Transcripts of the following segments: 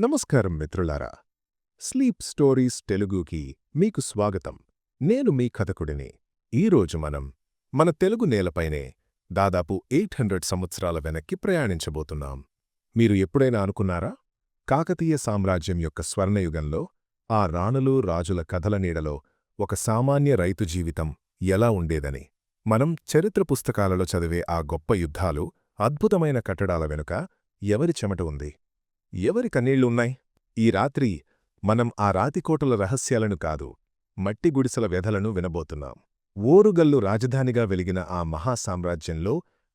నమస్కారం మిత్రులారా. Sleep stories తెలుగుకి మీకు స్వాగతం. నేను మీ కథకుడిని. ఈరోజు మనం మన తెలుగు నేలపైనే దాదాపు ఎయిట్ హండ్రెడ్ సంవత్సరాల వెనక్కి ప్రయాణించబోతున్నాం. మీరు ఎప్పుడైనా అనుకున్నారా? కాకతీయ సామ్రాజ్యం యొక్క స్వర్ణయుగంలో ఆ రాణులు రాజుల కథల నీడలో ఒక సామాన్య రైతు జీవితం ఎలా ఉండేదని. మనం చరిత్ర పుస్తకాలలో చదివే ఆ గొప్ప యుద్ధాలు అద్భుతమైన కట్టడాల వెనుక ఎవరి చెమట ఉంది? ఎవరి కన్నీళ్ళున్నాయి? ఈ రాత్రి మనం ఆ రాతికోటల రహస్యాలను కాదు మట్టి గుడిసెల వ్యధలను వినబోతున్నాం. ఓరుగల్లు రాజధానిగా వెలిగిన ఆ మహాసామ్రాజ్యంలో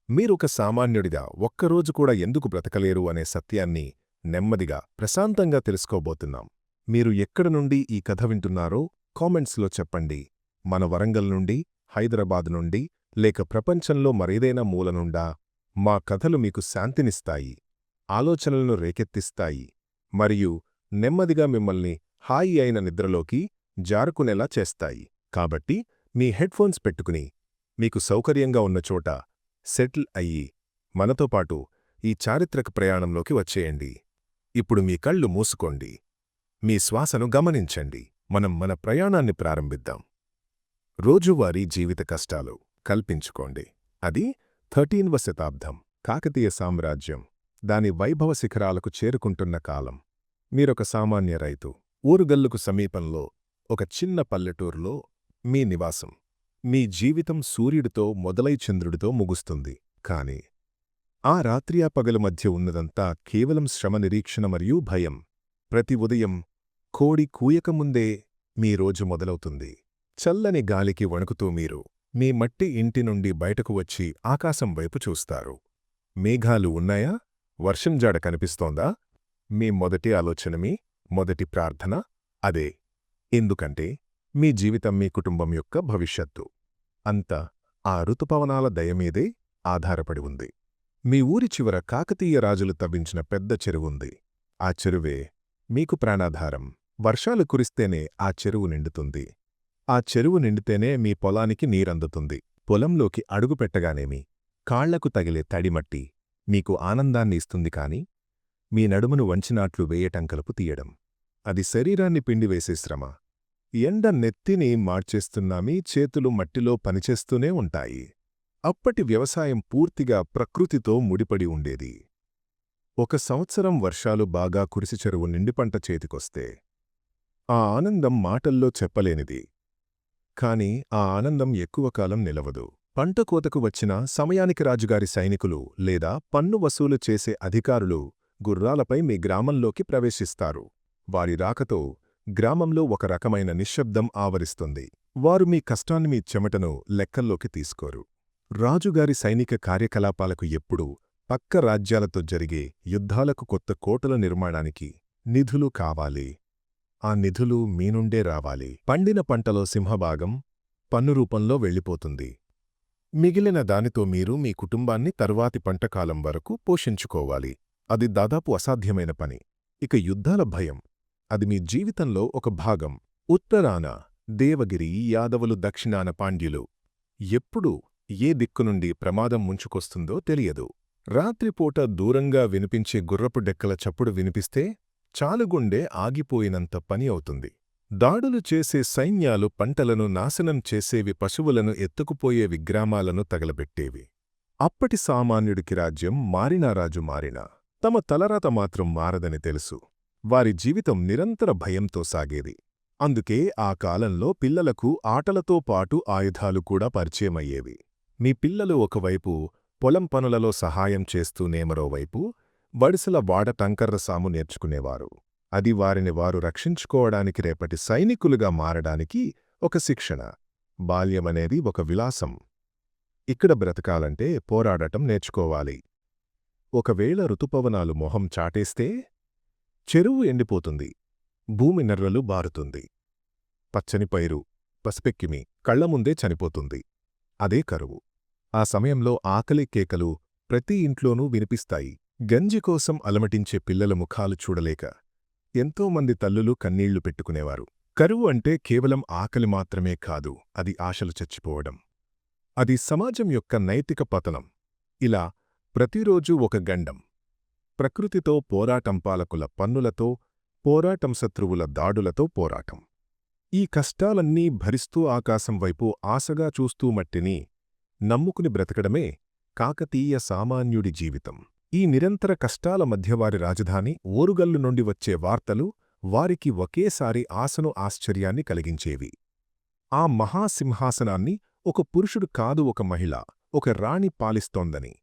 మీరొక సామాన్యుడిగా ఒక్కరోజు కూడా ఎందుకు బ్రతకలేరు అనే సత్యాన్ని నెమ్మదిగా ప్రశాంతంగా తెలుసుకోబోతున్నాం. మీరు ఎక్కడ నుండి ఈ కథ వింటున్నారో కామెంట్స్లో చెప్పండి. మన వరంగల్ నుండి హైదరాబాద్ నుండి లేక ప్రపంచంలో మరేదైనా మూలనుండా మా కథలు మీకు శాంతినిస్తాయి. ఆలోచనలను రేకెత్తిస్తాయి మరియు నెమ్మదిగా మిమ్మల్ని హాయి అయిన నిద్రలోకి జారుకునేలా చేస్తాయి. కాబట్టి మీ హెడ్ఫోన్స్ పెట్టుకుని మీకు సౌకర్యంగా ఉన్న చోట సెటిల్ అయ్యి మనతో పాటు ఈ చారిత్రక ప్రయాణంలోకి వచ్చేయండి. ఇప్పుడు మీ కళ్ళు మూసుకోండి. మీ శ్వాసను గమనించండి. మనం మన ప్రయాణాన్ని ప్రారంభిద్దాం. రోజువారీ జీవిత కష్టాలు కల్పించుకోండి. అది థర్టీన్వ శతాబ్దం కాకతీయ సామ్రాజ్యం. దాని వైభవ శిఖరాలకు చేరుకుంటున్న కాలం. మీరొక సామాన్య రైతు. ఊరుగల్లుకు సమీపంలో ఒక చిన్న పల్లెటూరులో మీ నివాసం. మీ జీవితం సూర్యుడితో మొదలై చంద్రుడితో ముగుస్తుంది. కాని ఆ రాత్రియా పగలు మధ్య ఉన్నదంతా కేవలం శ్రమ నిరీక్షణ మరియు భయం. ప్రతి ఉదయం కోడి కూయకముందే మీ రోజు మొదలవుతుంది. చల్లని గాలికి వణుకుతూ మీరు మీ మట్టి ఇంటి నుండి బయటకు వచ్చి ఆకాశం వైపు చూస్తారు. మేఘాలు ఉన్నాయా? వర్షం జాడ కనిపిస్తోందా? మీ మొదటి ఆలోచన మీ మొదటి ప్రార్థన అదే. ఎందుకంటే మీ జీవితం మీ కుటుంబం యొక్క భవిష్యత్తు. అంత ఆ ఋతుపవనాల దయమీదే ఆధారపడి ఉంది. మీ ఊరి చివర కాకతీయ రాజులు తవ్వించిన పెద్ద చెరువుంది ఆ చెరువే మీకు ప్రాణాధారం. వర్షాలు కురిస్తేనే ఆ చెరువు నిండుతుంది. ఆ చెరువు నిండితేనే మీ పొలానికి నీరందుతుంది. పొలంలోకి అడుగుపెట్టగానేమి కాళ్ళకు తగిలే తడిమట్టి మీకు ఆనందాన్ని ఇస్తుంది కాని మీ నడుమును వంచినాట్లు వేయటంకలుపు తీయడం. అది శరీరాన్ని పిండివేసే శ్రమ. ఎండ నెత్తిని మార్చేస్తున్నా మీ చేతులు మట్టిలో పనిచేస్తూనే ఉంటాయి. అప్పటి వ్యవసాయం పూర్తిగా ప్రకృతితో ముడిపడి ఉండేది. ఒక సంవత్సరం వర్షాలు బాగా కురిసి చెరువు నిండిపంట చేతికొస్తే ఆ ఆనందం మాటల్లో చెప్పలేనిది. కాని ఆ ఆనందం ఎక్కువ కాలం నిలవదు. పంట కోతకు వచ్చిన సమయానికి రాజుగారి సైనికులు లేదా పన్ను వసూలు చేసే అధికారులు గుర్రాలపై మీ గ్రామంలోకి ప్రవేశిస్తారు. వారి రాకతో గ్రామంలో ఒక రకమైన నిశ్శబ్దం ఆవరిస్తుంది. వారు మీ కష్టాన్ని మీ చెమటను లెక్కల్లోకి తీసుకోరు. రాజుగారి సైనిక కార్యకలాపాలకు ఎప్పుడూ పక్క రాజ్యాలతో జరిగే యుద్ధాలకు కొత్త కోటల నిర్మాణానికి నిధులు కావాలి. ఆ నిధులు మీనుండే రావాలి. పండిన పంటలో సింహభాగం పన్ను రూపంలో వెళ్ళిపోతుంది. మిగిలిన దానితో మీరు మీ కుటుంబాన్ని తరువాతి పంటకాలం వరకు పోషించుకోవాలి. అది దాదాపు అసాధ్యమైన పని. ఇక యుద్ధాల భయం. అది మీ జీవితంలో ఒక భాగం. ఉత్తరాన దేవగిరి యాదవులు దక్షిణాన పాండ్యులు. ఎప్పుడు ఏ దిక్కు నుండి ప్రమాదం ముంచుకొస్తుందో తెలియదు. రాత్రిపూట దూరంగా వినిపించే గుర్రపు డెక్కల చప్పుడు వినిపిస్తే చాలుగుండె ఆగిపోయినంత పని అవుతుంది. దాడులు చేసే సైన్యాలు పంటలను నాశనం చేసేవి పశువులను ఎత్తుకుపోయే విగ్రామాలను తగలబెట్టేవి. అప్పటి సామాన్యుడికి రాజ్యం మారినా రాజు మారినా తమ తలరాత మాత్రం మారదని తెలుసు. వారి జీవితం నిరంతర భయంతో సాగేది. అందుకే ఆ కాలంలో పిల్లలకు ఆటలతో పాటు ఆయుధాలు కూడా పరిచయమయ్యేవి. మీ పిల్లలు ఒకవైపు పొలం పనులలో సహాయం చేస్తూనే మరోవైపు వడిసల వాడ టంకర్రసాము నేర్చుకునేవారు. అది వారిని వారు రక్షించుకోవడానికి రేపటి సైనికులుగా మారడానికి ఒక శిక్షణ. బాల్యమనేది ఒక విలాసం. ఇక్కడ బ్రతకాలంటే పోరాడటం నేర్చుకోవాలి. ఒకవేళ ఋతుపవనాలు మొహం చాటేస్తే చెరువు ఎండిపోతుంది. భూమి నెర్రలు బారుతుంది. పచ్చని పైరు పసిపెక్కిమి కళ్ళముందే చనిపోతుంది. అదే కరువు. ఆ సమయంలో ఆకలి కేకలు ప్రతి ఇంట్లోనూ వినిపిస్తాయి. గంజి కోసం అలమటించే పిల్లల ముఖాలు చూడలేక ఎంతోమంది తల్లులు కన్నీళ్ళు పెట్టుకునేవారు. కరువు అంటే కేవలం ఆకలి మాత్రమే కాదు అది ఆశలు చచ్చిపోవడం. అది సమాజం యొక్క నైతిక పతనం. ఇలా ప్రతిరోజూ ఒక గండం. ప్రకృతితో పోరాటం పాలకుల పన్నులతో పోరాటం శత్రువుల దాడులతో పోరాటం. ఈ కష్టాలన్నీ భరిస్తూ ఆకాశం వైపు ఆశగా చూస్తూ మట్టిని నమ్ముకుని బ్రతకడమే కాకతీయ సామాన్యుడి జీవితం. ఈ నిరంతర కష్టాల మధ్య వారి రాజధాని ఓరుగల్లు నుండి వచ్చే వార్తలు వారికి ఒకేసారి ఆశను ఆశ్చర్యాన్ని కలిగించేవి. ఆ మహాసింహాసనాన్ని ఒక పురుషుడు కాదు ఒక మహిళ ఒక రాణి పాలిస్తోందని.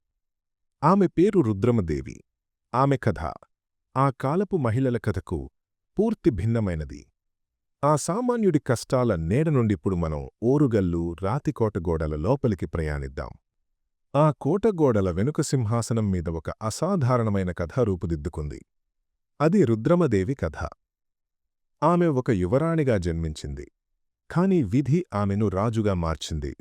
ఆమె పేరు రుద్రమదేవి. ఆమె కథ. ఆ కాలపు మహిళల కథకు పూర్తి భిన్నమైనది. ఆ సామాన్యుడి కష్టాల నేడ నుండిప్పుడు మనం ఓరుగల్లు రాతికోట గోడల లోపలికి ప్రయాణిద్దాం. ఆ కోటగోడల వెనుక సింహాసనం మీద ఒక అసాధారణమైన కథ రూపుదిద్దుకుంది. అది రుద్రమదేవి కథ. ఆమె ఒక యువరాణిగా జన్మించింది. కాని విధి ఆమెను రాజుగా మార్చింది.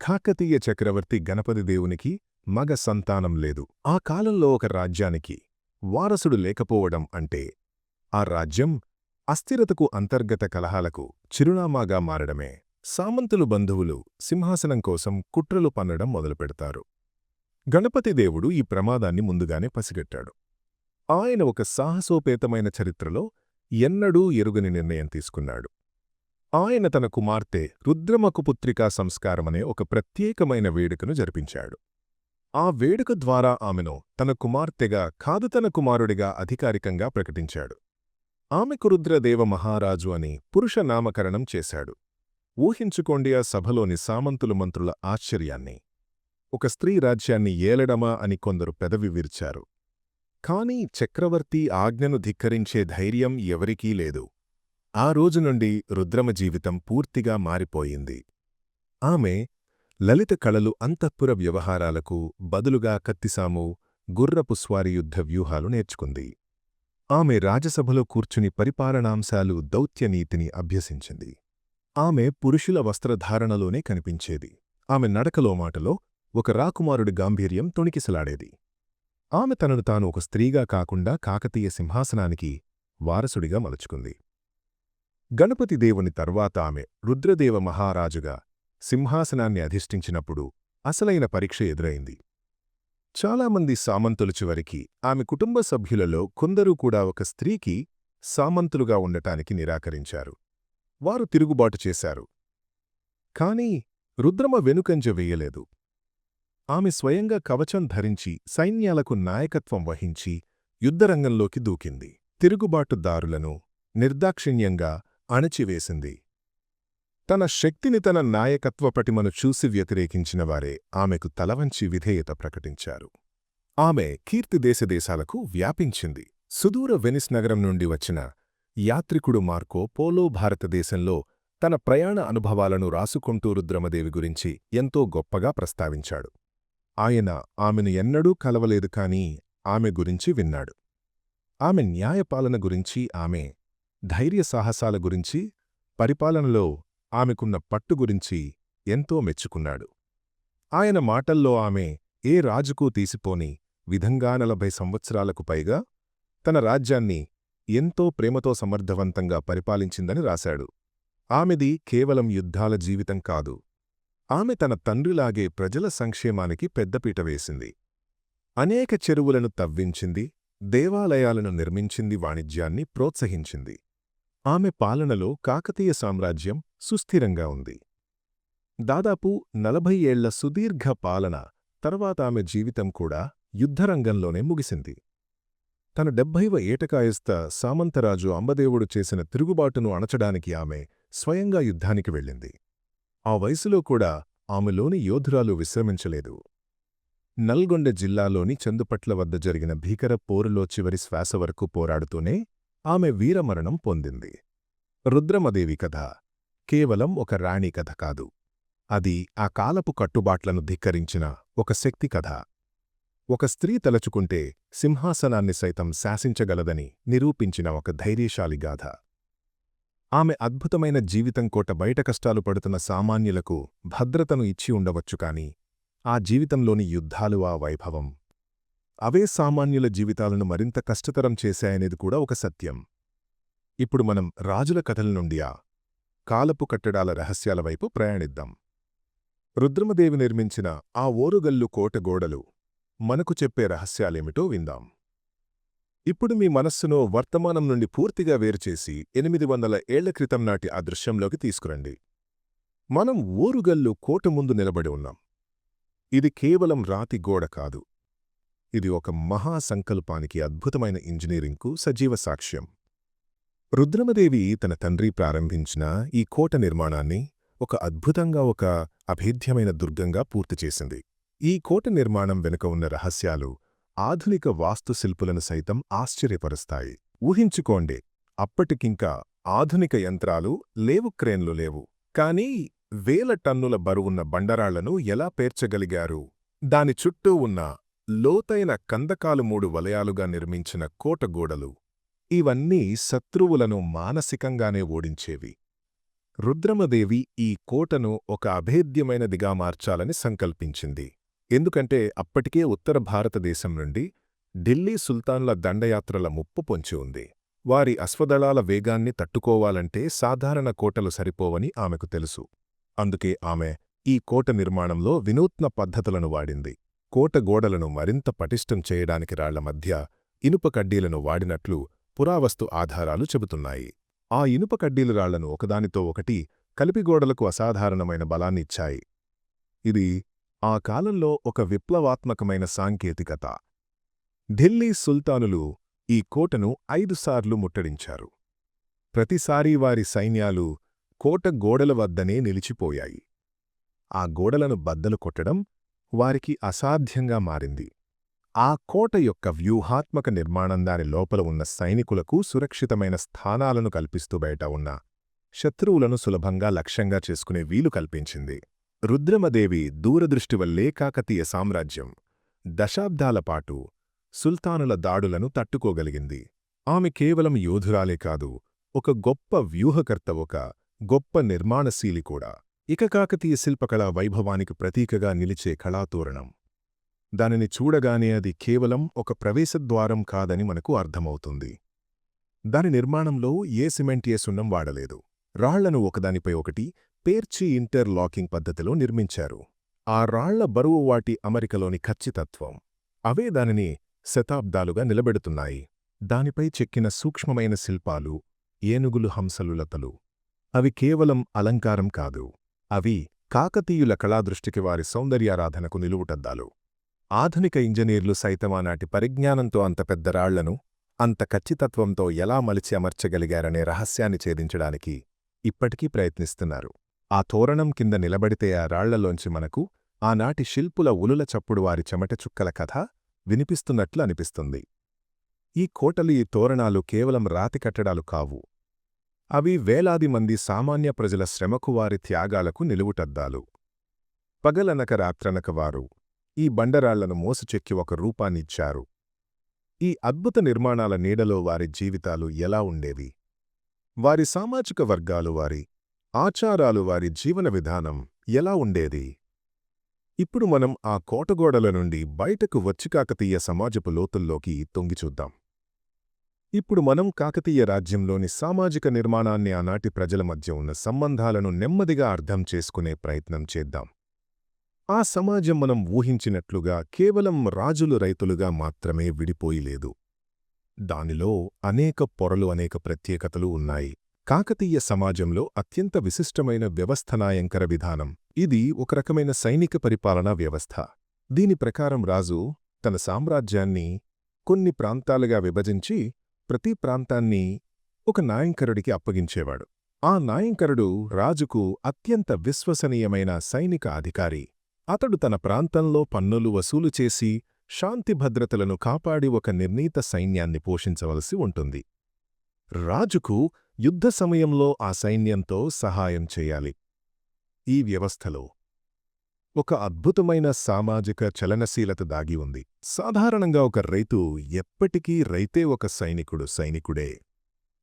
కాకతీయ చక్రవర్తి గణపతి దేవునికి మగ సంతానం లేదు. ఆ కాలంలో ఒక రాజ్యానికి వారసుడు లేకపోవడం అంటే ఆ రాజ్యం అస్థిరతకు అంతర్గత కలహాలకు చిరునామాగా మారడమే. సామంతులు బంధువులు సింహాసనం కోసం కుట్రలు పన్నడం మొదలుపెడతారు. గణపతిదేవుడు ఈ ప్రమాదాన్ని ముందుగానే పసిగట్టాడు. ఆయన ఒక సాహసోపేతమైన చరిత్రలో ఎన్నడూ ఎరుగని నిర్ణయం తీసుకున్నాడు. ఆయన తన కుమార్తె రుద్రమకు పుత్రికా సంస్కారమనే ఒక ప్రత్యేకమైన వేడుకను జరిపించాడు. ఆ వేడుక ద్వారా ఆమెను తన కుమార్తెగా కాదు తన కుమారుడిగా అధికారికంగా ప్రకటించాడు. ఆమెకు రుద్రదేవ మహారాజు అని పురుష నామకరణం చేశాడు. ఊహించుకోండి ఆ సభలోని సామంతులు మంత్రుల ఆశ్చర్యాన్ని. ఒక స్త్రీ రాజ్యాన్ని ఏలడమా అని కొందరు పెదవి విరిచారు. కాని చక్రవర్తి ఆజ్ఞను ధిక్కరించే ధైర్యం ఎవరికీ లేదు. ఆ రోజు నుండి రుద్రమ జీవితం పూర్తిగా మారిపోయింది. ఆమె లలిత కళలు అంతఃపుర వ్యవహారాలకు బదులుగా కత్తిసాము గుర్రపు స్వారీయుద్ధ వ్యూహాలు నేర్చుకుంది. ఆమె రాజసభలో కూర్చుని పరిపాలనాంశాలు దౌత్యనీతిని అభ్యసించింది. ఆమె పురుషుల వస్త్రధారణలోనే కనిపించేది. ఆమె నడకలో మాటలో ఒక రాకుమారుడి గాంభీర్యం తొణికిసలాడేది. ఆమె తనను తాను ఒక స్త్రీగా కాకుండా కాకతీయ సింహాసనానికి వారసుడిగా మలుచుకుంది. గణపతి దేవుని తర్వాత ఆమె రుద్రదేవ మహారాజుగా సింహాసనాన్ని అధిష్ఠించినప్పుడు అసలైన పరీక్ష ఎదురైంది. చాలామంది సామంతులు చివరికి ఆమె కుటుంబ సభ్యులలో కొందరూ కూడా ఒక స్త్రీకి సామంతులుగా ఉండటానికి నిరాకరించారు. వారు తిరుగుబాటు చేశారు. కాని రుద్రమ వెనుకంజ వేయలేదు. ఆమె స్వయంగా కవచం ధరించి సైన్యాలకు నాయకత్వం వహించి యుద్ధరంగంలోకి దూకింది. తిరుగుబాటుదారులను నిర్దాక్షిణ్యంగా అణచివేసింది. తన శక్తిని తన నాయకత్వ పటిమను చూసి వ్యతిరేకించినవారే ఆమెకు తలవంచి విధేయత ప్రకటించారు. ఆమె కీర్తి దేశదేశాలకు వ్యాపించింది. సుదూర వెనిస్ నగరం నుండి వచ్చిన యాత్రికుడు మార్కో పోలో భారతదేశంలో తన ప్రయాణ అనుభవాలను రాసుకుంటూ రుద్రమదేవి గురించి ఎంతో గొప్పగా ప్రస్తావించాడు. ఆయన ఆమెను ఎన్నడూ కలవలేదు కాని ఆమె గురించి విన్నాడు. ఆమె న్యాయపాలన గురించి ఆమె ధైర్య సాహసాల గురించి పరిపాలనలో ఆమెకున్న పట్టు గురించి ఎంతో మెచ్చుకున్నాడు. ఆయన మాటల్లో ఆమె ఏ రాజుకూ తీసిపోని విధంగా నలభై సంవత్సరాలకు పైగా తన రాజ్యాన్ని ఎంతో ప్రేమతో సమర్థవంతంగా పరిపాలించిందని రాశాడు. ఆమెది కేవలం యుద్ధాల జీవితం కాదు. ఆమె తన తండ్రిలాగే ప్రజల సంక్షేమానికి పెద్దపీట వేసింది. అనేక చెరువులను తవ్వించింది దేవాలయాలను నిర్మించింది వాణిజ్యాన్ని ప్రోత్సహించింది. ఆమె పాలనలో కాకతీయ సామ్రాజ్యం సుస్థిరంగా ఉంది. దాదాపు నలభై ఏళ్ళ సుదీర్ఘ పాలన తర్వాత ఆమె జీవితం కూడా యుద్ధరంగంలోనే ముగిసింది. తన డెబ్భైవ ఏటకాయస్థ సామంతరాజు అంబదేవుడు చేసిన తిరుగుబాటును అణచడానికి ఆమె స్వయంగా యుద్ధానికి వెళ్ళింది. ఆ వయసులో కూడా ఆమెలోని యోధురాలు విశ్రమించలేదు. నల్గొండ జిల్లాలోని చందుపట్ల వద్ద జరిగిన భీకర పోరులో చివరి శ్వాస వరకు పోరాడుతూనే ఆమె వీరమరణం పొందింది. రుద్రమదేవి కథ కేవలం ఒక రాణి కథ కాదు. అది ఆ కాలపు కట్టుబాట్లను ధిక్కరించిన ఒక శక్తి కథ. ఒక స్త్రీ తలచుకుంటే సింహాసనాన్ని సైతం శాసించగలదని నిరూపించిన ఒక ధైర్యశాలి గాథ. ఆమె అద్భుతమైన జీవితం కోట బయట కష్టాలు పడుతున్న సామాన్యులకు భద్రతను ఇచ్చి ఉండవచ్చు కాని ఆ జీవితంలోని యుద్ధాలు ఆ వైభవం అవే సామాన్యుల జీవితాలను మరింత కష్టతరం చేశాయనేది కూడా ఒక సత్యం. ఇప్పుడు మనం రాజుల కథల నుండి ఆ కాలపు కట్టడాల రహస్యాల వైపు ప్రయాణిద్దాం. రుద్రమదేవి నిర్మించిన ఆ ఓరుగల్లు కోట గోడలు మనకు చెప్పే రహస్యాలేమిటో విందాం. ఇప్పుడు మీ మనస్సును వర్తమానం నుండి పూర్తిగా వేరుచేసి ఎనిమిది వందల ఏళ్ళ క్రితం నాటి ఆ దృశ్యంలోకి తీసుకురండి. మనం ఊరుగల్లు కోట ముందు నిలబడి ఉన్నాం. ఇది కేవలం రాతి గోడ కాదు. ఇది ఒక మహాసంకల్పానికి అద్భుతమైన ఇంజనీరింగ్కు సజీవ సాక్ష్యం. రుద్రమదేవి తన తండ్రి ప్రారంభించిన ఈ కోట నిర్మాణాన్ని ఒక అద్భుతంగా ఒక అభేద్యమైన దుర్గంగా పూర్తి చేసింది. ఈ కోట నిర్మాణం వెనుక ఉన్న రహస్యాలు ఆధునిక వాస్తుశిల్పులను సైతం ఆశ్చర్యపరుస్తాయి. ఊహించుకోండి అప్పటికింకా ఆధునిక యంత్రాలు లేవు క్రేన్లు లేవు. కానీ వేల టన్నుల బరువున్న బండరాళ్ళను ఎలా పేర్చగలిగారు? దాని చుట్టూ ఉన్న లోతైన కందకాలు మూడు వలయాలుగా నిర్మించిన కోటగోడలు ఇవన్నీ శత్రువులను మానసికంగానే ఓడించేవి. రుద్రమదేవి ఈ కోటను ఒక అభేద్యమైనదిగా మార్చాలని సంకల్పించింది. ఎందుకంటే అప్పటికే ఉత్తర భారతదేశం నుండి ఢిల్లీ సుల్తాన్ల దండయాత్రల ముప్పు పొంచి ఉంది. వారి అశ్వదళాల వేగాన్ని తట్టుకోవాలంటే సాధారణ కోటలు సరిపోవని ఆమెకు తెలుసు. అందుకే ఆమె ఈ కోట నిర్మాణంలో వినూత్న పద్ధతులను వాడింది. కోట గోడలను మరింత పటిష్టం చేయడానికి రాళ్ళ మధ్య ఇనుప కడ్డీలను వాడినట్లు పురావస్తు ఆధారాలు చెబుతున్నాయి. ఆ ఇనుప కడ్డీలు రాళ్ళను ఒకదానితో ఒకటి కలిపి గోడలకు అసాధారణమైన బలాన్నిచ్చాయి. ఇది ఆ కాలంలో ఒక విప్లవాత్మకమైన సాంకేతికత. ఢిల్లీ సుల్తానులు ఈ కోటను ఐదుసార్లు ముట్టడించారు. ప్రతిసారీ వారి సైన్యాలు కోట గోడల వద్దనే నిలిచిపోయాయి. ఆ గోడలను బద్దలు కొట్టడం వారికి అసాధ్యంగా మారింది. ఆ కోట యొక్క వ్యూహాత్మక నిర్మాణం దాని లోపల ఉన్న సైనికులకు సురక్షితమైన స్థానాలను కల్పిస్తూ బయట ఉన్న శత్రువులను సులభంగా లక్ష్యంగా చేసుకునే వీలు కల్పించింది. రుద్రమదేవి దూరదృష్టి వల్లే కాకతీయ సామ్రాజ్యం. దశాబ్దాలపాటు సుల్తానుల దాడులను తట్టుకోగలిగింది. ఆమె కేవలం యోధురాలే కాదు ఒక గొప్ప వ్యూహకర్త ఒక గొప్ప నిర్మాణశీలి కూడా. ఇక కాకతీయ శిల్పకళా వైభవానికి ప్రతీకగా నిలిచే కళాతోరణం. దానిని చూడగానే అది కేవలం ఒక ప్రవేశద్వారం కాదని మనకు అర్థమవుతుంది. దాని నిర్మాణంలో ఏ సిమెంట్ ఏ సున్నం వాడలేదు. రాళ్ళను ఒకదానిపై ఒకటి పేర్చి ఇంటర్ లాకింగ్ పద్ధతిలో నిర్మించారు. ఆ రాళ్ళ బరువు వాటి అమరికలోని ఖచ్చితత్వం. అవే దానిని శతాబ్దాలుగా నిలబెడుతున్నాయి. దానిపై చెక్కిన సూక్ష్మమైన శిల్పాలు ఏనుగులు హంసలులతలు అవి కేవలం అలంకారం కాదు. అవి కాకతీయుల కళాదృష్టికి వారి సౌందర్యారాధనకు నిలువుటద్దాలు. ఆధునిక ఇంజనీర్లు సైతమానాటి పరిజ్ఞానంతో అంత పెద్ద రాళ్ళను అంత ఖచ్చితత్వంతో ఎలా మలిచి అమర్చగలిగారనే రహస్యాన్ని ఛేదించడానికి ఇప్పటికీ ప్రయత్నిస్తున్నారు. ఆ తోరణం కింద నిలబడితే ఆ రాళ్ళలోంచి మనకు ఆనాటి శిల్పుల ఉలుల చప్పుడు వారి చెమట చుక్కల కథ వినిపిస్తున్నట్లు అనిపిస్తుంది. ఈ కోటలు ఈ తోరణాలు కేవలం రాతి కట్టడాలు కావు. అవి వేలాది మంది సామాన్య ప్రజల శ్రమకు వారి త్యాగాలకు నిలువుటద్దాలు. పగలనక రాత్రనక వారు ఈ బండరాళ్ళను మోసుచెక్కి ఒక రూపాన్నిచ్చారు ఈ అద్భుత నిర్మాణాల నీడలో వారి జీవితాలు ఎలా ఉండేవి? వారి సామాజిక వర్గాలు వారి ఆచారాలు వారి జీవన విధానం ఎలా ఉండేది? ఇప్పుడు మనం ఆ కోటగోడల నుండి బయటకు వచ్చి కాకతీయ సమాజపు లోతుల్లోకి తొంగిచూద్దాం ఇప్పుడు మనం కాకతీయ రాజ్యంలోని సామాజిక నిర్మాణాన్ని ఆనాటి ప్రజల మధ్య ఉన్న సంబంధాలను నెమ్మదిగా అర్థం చేసుకునే ప్రయత్నం చేద్దాం. ఆ సమాజం మనం ఊహించినట్లుగా కేవలం రాజులు రైతులుగా మాత్రమే విడిపోయిలేదు దానిలో అనేక పొరలు అనేక ప్రత్యేకతలు ఉన్నాయి. కాకతీయ సమాజంలో అత్యంత విశిష్టమైన వ్యవస్థనాయంకర విధానం. ఇది ఒక రకమైన సైనిక పరిపాలనా వ్యవస్థ. దీని ప్రకారం రాజు తన సామ్రాజ్యాన్ని కొన్ని ప్రాంతాలుగా విభజించి ప్రతి ప్రాంతాన్ని ఒక నాయంకరుడికి అప్పగించేవాడు. ఆ నాయంకరుడు రాజుకు అత్యంత విశ్వసనీయమైన సైనిక అధికారి. అతడు తన ప్రాంతంలో పన్నులు వసూలు చేసి శాంతి భద్రతలను కాపాడి ఒక నిర్ణీత సైన్యాన్ని పోషించవలసి ఉంటుంది. రాజుకు యుద్ధ సమయంలో ఆ సైన్యంతో సహాయం చేయాలి. ఈ వ్యవస్థలో ఒక అద్భుతమైన సామాజిక చలనశీలత దాగి ఉంది. సాధారణంగా ఒక రైతు ఎప్పటికీ రైతే ఒక సైనికుడు సైనికుడే.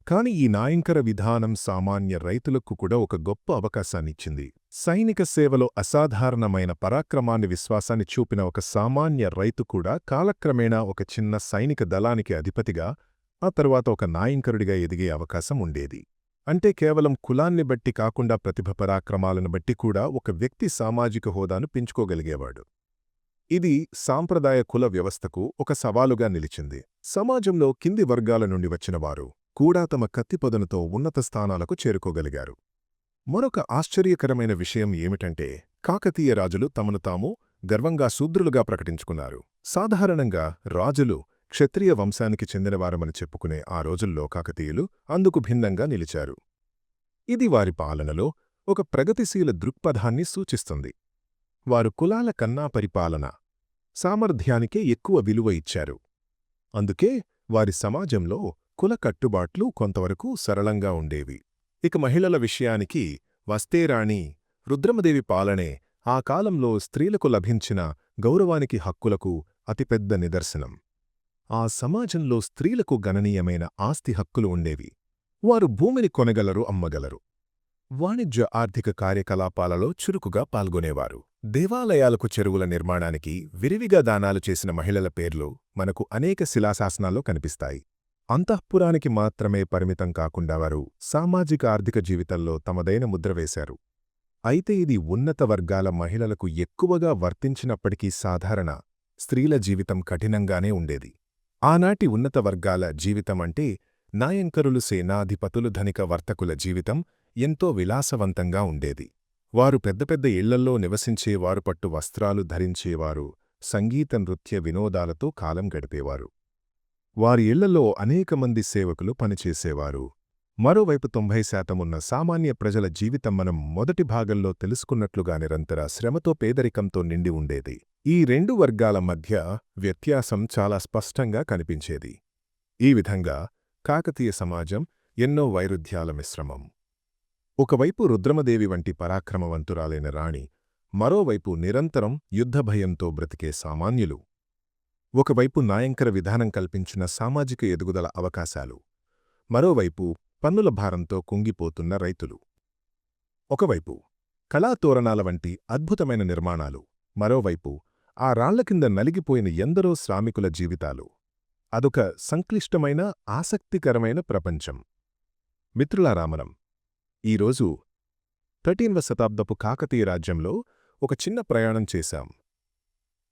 కాని ఈ నాయంకర విధానం సామాన్య రైతులకు కూడా ఒక గొప్ప అవకాశాన్నిచ్చింది. సైనిక సేవలో అసాధారణమైన పరాక్రమాన్ని విశ్వాసాన్ని చూపిన ఒక సామాన్య రైతు కూడా కాలక్రమేణా ఒక చిన్న సైనిక దళానికి అధిపతిగా ఆ తరువాత ఒక నాయంకరుడిగా ఎదిగే అవకాశం ఉండేది. అంటే కేవలం కులాన్ని బట్టి కాకుండా ప్రతిభ పరాక్రమాలను బట్టి కూడా ఒక వ్యక్తి సామాజిక హోదాను పెంచుకోగలిగేవాడు. ఇది సాంప్రదాయ కుల వ్యవస్థకు ఒక సవాలుగా నిలిచింది. సమాజంలో కింది వర్గాల నుండి వచ్చినవారు కూడా తమ కత్తిపదనుతో ఉన్నత స్థానాలకు చేరుకోగలిగారు. మరొక ఆశ్చర్యకరమైన విషయం ఏమిటంటే కాకతీయ రాజులు తమను తాము గర్వంగా శూద్రులుగా ప్రకటించుకున్నారు. సాధారణంగా రాజులు క్షత్రియ వంశానికి చెందినవారమని చెప్పుకునే ఆ రోజుల్లో కాకతీయులు అందుకు భిన్నంగా నిలిచారు. ఇది వారి పాలనలో ఒక ప్రగతిశీల దృక్పథాన్ని సూచిస్తుంది. వారు కులాల కన్నా పరిపాలన సామర్థ్యానికే ఎక్కువ విలువ ఇచ్చారు. అందుకే వారి సమాజంలో కుల కట్టుబాట్లు కొంతవరకు సరళంగా ఉండేవి. ఇక మహిళల విషయానికి వస్తేరాణి రుద్రమదేవి పాలనే ఆ కాలంలో స్త్రీలకు లభించిన గౌరవానికి హక్కులకు అతిపెద్ద నిదర్శనం. ఆ సమాజంలో స్త్రీలకు గణనీయమైన ఆస్తి హక్కులు ఉండేవి. వారు భూమిని కొనగలరు అమ్మగలరు. వాణిజ్య ఆర్థిక కార్యకలాపాలలో చురుకుగా పాల్గొనేవారు. దేవాలయాలకు చెరువుల నిర్మాణానికి విరివిగా దానాలు చేసిన మహిళల పేర్లు మనకు అనేక శిలాశాసనాల్లో కనిపిస్తాయి. అంతఃపురానికి మాత్రమే పరిమితం కాకుండా వారు సామాజిక ఆర్థిక జీవితంలో తమదైన ముద్ర వేశారు. అయితే ఇది ఉన్నత వర్గాల మహిళలకు ఎక్కువగా వర్తించినప్పటికీ సాధారణ స్త్రీల జీవితం కఠినంగానే ఉండేది. ఆనాటి ఉన్నత వర్గాల జీవితమంటే నాయంకరులు సేనాధిపతులు ధనిక వర్తకుల జీవితం ఎంతో విలాసవంతంగా ఉండేది. వారు పెద్ద పెద్ద ఇళ్ళల్లో నివసించేవారు పట్టు వస్త్రాలు ధరించేవారు సంగీత నృత్య వినోదాలతో కాలం గడిపేవారు. వారి ఇళ్ళలో అనేక మంది సేవకులు పనిచేసేవారు. మరోవైపు తొంభై శాతమున్న సామాన్య ప్రజల జీవితం మనం మొదటి భాగంలో తెలుసుకున్నట్లుగా నిరంతర శ్రమతో పేదరికంతో నిండి ఉండేది. ఈ రెండు వర్గాల మధ్య వ్యత్యాసం చాలా స్పష్టంగా కనిపించేది. ఈ విధంగా కాకతీయ సమాజం ఎన్నో వైరుధ్యాల మిశ్రమం. ఒకవైపు రుద్రమదేవి వంటి పరాక్రమవంతురాలైన రాణి మరోవైపు నిరంతరం యుద్ధభయంతో బ్రతికే సామాన్యులు. ఒకవైపు నాయంకర విధానం కల్పించిన సామాజిక ఎదుగుదల అవకాశాలు మరోవైపు పన్నుల భారంతో కుంగిపోతున్న రైతులు. ఒకవైపు కళాతోరణాల వంటి అద్భుతమైన నిర్మాణాలు మరోవైపు ఆ రాళ్ళ కింద నలిగిపోయిన ఎందరో శ్రామికుల జీవితాలు. అదొక సంక్లిష్టమైన ఆసక్తికరమైన ప్రపంచం. మిత్రులారామనం ఈరోజు థర్టీన్వ శతాబ్దపు కాకతీయ రాజ్యంలో ఒక చిన్న ప్రయాణం చేశాం.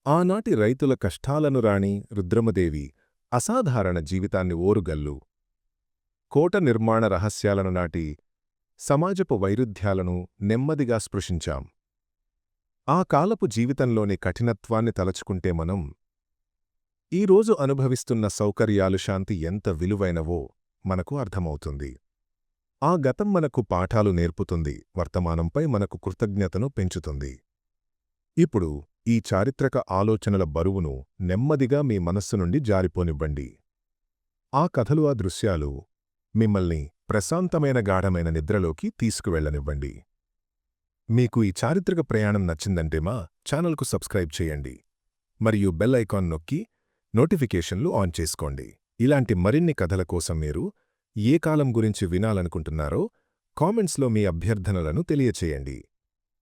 ఆనాటి రైతుల కష్టాలను రాణి రుద్రమదేవి అసాధారణ జీవితాన్ని ఓరుగల్లు కోట నిర్మాణ రహస్యాలను నాటి సమాజపు వైరుధ్యాలను నెమ్మదిగా స్పృశించాం. ఆ కాలపు జీవితంలోని కఠినత్వాన్ని తలచుకుంటే మనం ఈరోజు అనుభవిస్తున్న సౌకర్యాలు శాంతి ఎంత విలువైనవో మనకు అర్థమవుతుంది. ఆ గతం మనకు పాఠాలు నేర్పుతుంది వర్తమానంపై మనకు కృతజ్ఞతను పెంచుతుంది. ఇప్పుడు ఈ చారిత్రక ఆలోచనల బరువును నెమ్మదిగా మీ మనస్సు నుండి జారిపోనివ్వండి. ఆ కథలు ఆ దృశ్యాలు మిమ్మల్ని ప్రశాంతమైన గాఢమైన నిద్రలోకి తీసుకువెళ్ళనివ్వండి మీకు ఈ చారిత్రక ప్రయాణం నచ్చిందంటే మా ఛానల్కు సబ్స్క్రైబ్ చేయండి. మరియు బెల్ ఐకాన్ నొక్కి నోటిఫికేషన్లు ఆన్ చేసుకోండి. ఇలాంటి మరిన్ని కథల కోసం మీరు ఏ కాలం గురించి వినాలనుకుంటున్నారో కామెంట్స్లో మీ అభ్యర్థనలను తెలియచేయండి.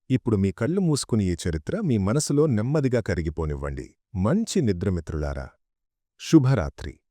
ఇప్పుడు మీ కళ్ళు మూసుకుని ఈ చరిత్ర మీ మనసులో నెమ్మదిగా కరిగిపోనివ్వండి. మంచి నిద్రమిత్రులారా శుభరాత్రి.